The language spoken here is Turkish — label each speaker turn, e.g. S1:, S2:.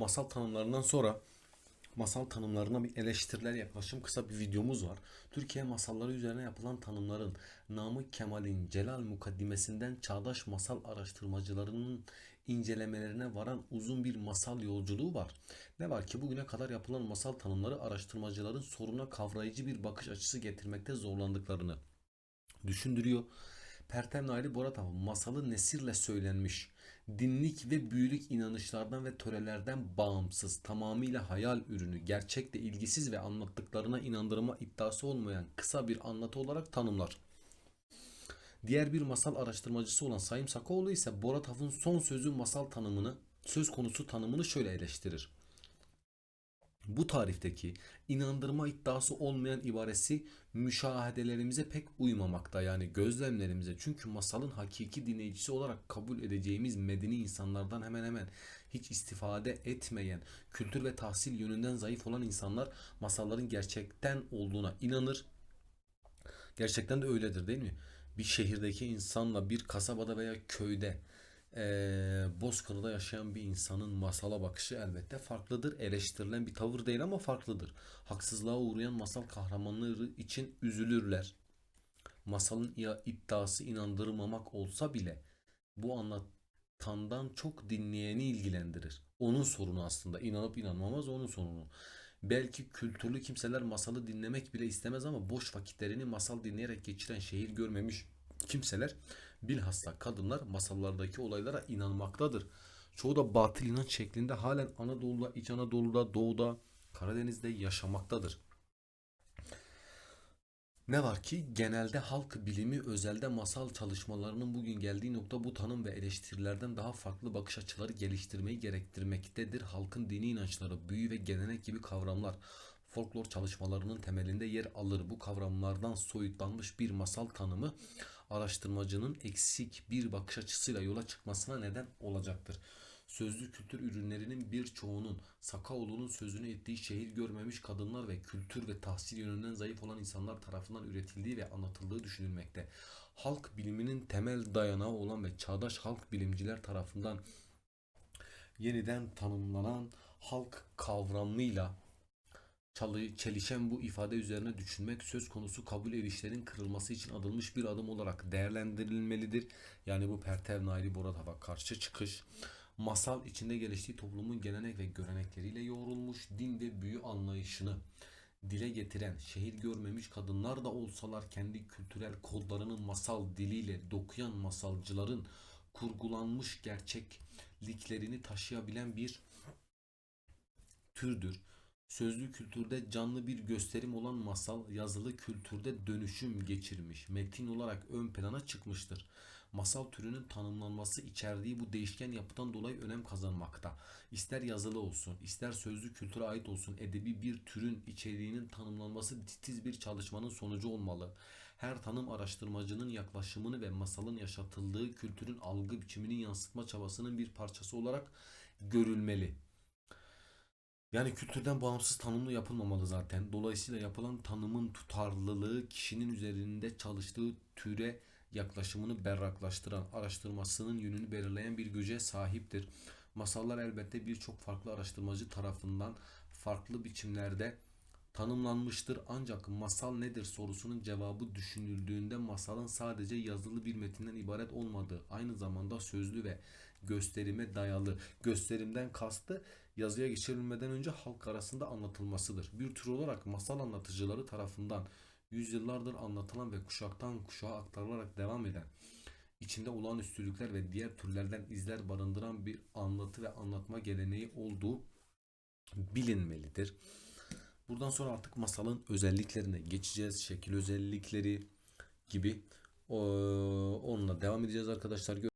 S1: masal tanımlarından sonra masal tanımlarına bir eleştiriler yaklaşım kısa bir videomuz var. Türkiye masalları üzerine yapılan tanımların Namık Kemal'in Celal Mukaddimesinden çağdaş masal araştırmacılarının incelemelerine varan uzun bir masal yolculuğu var. Ne var ki bugüne kadar yapılan masal tanımları araştırmacıların soruna kavrayıcı bir bakış açısı getirmekte zorlandıklarını düşündürüyor. Pertem Naili Boratov masalı nesirle söylenmiş, dinlik ve büyülük inanışlardan ve törelerden bağımsız, tamamıyla hayal ürünü, gerçekle ilgisiz ve anlattıklarına inandırma iddiası olmayan kısa bir anlatı olarak tanımlar. Diğer bir masal araştırmacısı olan Sayım Sakoğlu ise Boratov'un son sözü masal tanımını, söz konusu tanımını şöyle eleştirir. Bu tarifteki inandırma iddiası olmayan ibaresi müşahedelerimize pek uymamakta yani gözlemlerimize. Çünkü masalın hakiki dinleyicisi olarak kabul edeceğimiz medeni insanlardan hemen hemen hiç istifade etmeyen, kültür ve tahsil yönünden zayıf olan insanlar masalların gerçekten olduğuna inanır. Gerçekten de öyledir değil mi? Bir şehirdeki insanla bir kasabada veya köyde eee Bozkır'da yaşayan bir insanın masala bakışı elbette farklıdır. Eleştirilen bir tavır değil ama farklıdır. Haksızlığa uğrayan masal kahramanları için üzülürler. Masalın ya- iddiası inandırmamak olsa bile bu anlatandan çok dinleyeni ilgilendirir. Onun sorunu aslında. İnanıp inanmamaz onun sorunu. Belki kültürlü kimseler masalı dinlemek bile istemez ama boş vakitlerini masal dinleyerek geçiren şehir görmemiş kimseler bilhassa kadınlar masallardaki olaylara inanmaktadır. Çoğu da batıl inanç şeklinde halen Anadolu'da, İç Anadolu'da, Doğu'da, Karadeniz'de yaşamaktadır. Ne var ki genelde halk bilimi özelde masal çalışmalarının bugün geldiği nokta bu tanım ve eleştirilerden daha farklı bakış açıları geliştirmeyi gerektirmektedir. Halkın dini inançları, büyü ve gelenek gibi kavramlar folklor çalışmalarının temelinde yer alır. Bu kavramlardan soyutlanmış bir masal tanımı araştırmacının eksik bir bakış açısıyla yola çıkmasına neden olacaktır. Sözlü kültür ürünlerinin birçoğunun Sakaoğlu'nun sözünü ettiği şehir görmemiş kadınlar ve kültür ve tahsil yönünden zayıf olan insanlar tarafından üretildiği ve anlatıldığı düşünülmekte. Halk biliminin temel dayanağı olan ve çağdaş halk bilimciler tarafından yeniden tanımlanan halk kavramıyla çelişen bu ifade üzerine düşünmek söz konusu kabul edişlerin kırılması için adılmış bir adım olarak değerlendirilmelidir. Yani bu Pertev Naili Boratav'a karşı çıkış masal içinde geliştiği toplumun gelenek ve görenekleriyle yoğrulmuş din ve büyü anlayışını dile getiren şehir görmemiş kadınlar da olsalar kendi kültürel kodlarının masal diliyle dokuyan masalcıların kurgulanmış gerçekliklerini taşıyabilen bir türdür. Sözlü kültürde canlı bir gösterim olan masal yazılı kültürde dönüşüm geçirmiş, metin olarak ön plana çıkmıştır. Masal türünün tanımlanması içerdiği bu değişken yapıdan dolayı önem kazanmakta. İster yazılı olsun, ister sözlü kültüre ait olsun edebi bir türün içeriğinin tanımlanması titiz bir çalışmanın sonucu olmalı. Her tanım araştırmacının yaklaşımını ve masalın yaşatıldığı kültürün algı biçimini yansıtma çabasının bir parçası olarak görülmeli. Yani kültürden bağımsız tanımlı yapılmamalı zaten. Dolayısıyla yapılan tanımın tutarlılığı kişinin üzerinde çalıştığı türe yaklaşımını berraklaştıran, araştırmasının yönünü belirleyen bir güce sahiptir. Masallar elbette birçok farklı araştırmacı tarafından farklı biçimlerde tanımlanmıştır. Ancak masal nedir sorusunun cevabı düşünüldüğünde masalın sadece yazılı bir metinden ibaret olmadığı, aynı zamanda sözlü ve gösterime dayalı. Gösterimden kastı yazıya geçirilmeden önce halk arasında anlatılmasıdır. Bir tür olarak masal anlatıcıları tarafından yüzyıllardır anlatılan ve kuşaktan kuşağa aktarılarak devam eden, içinde olağanüstülükler ve diğer türlerden izler barındıran bir anlatı ve anlatma geleneği olduğu bilinmelidir. Buradan sonra artık masalın özelliklerine geçeceğiz. Şekil özellikleri gibi. Onunla devam edeceğiz arkadaşlar.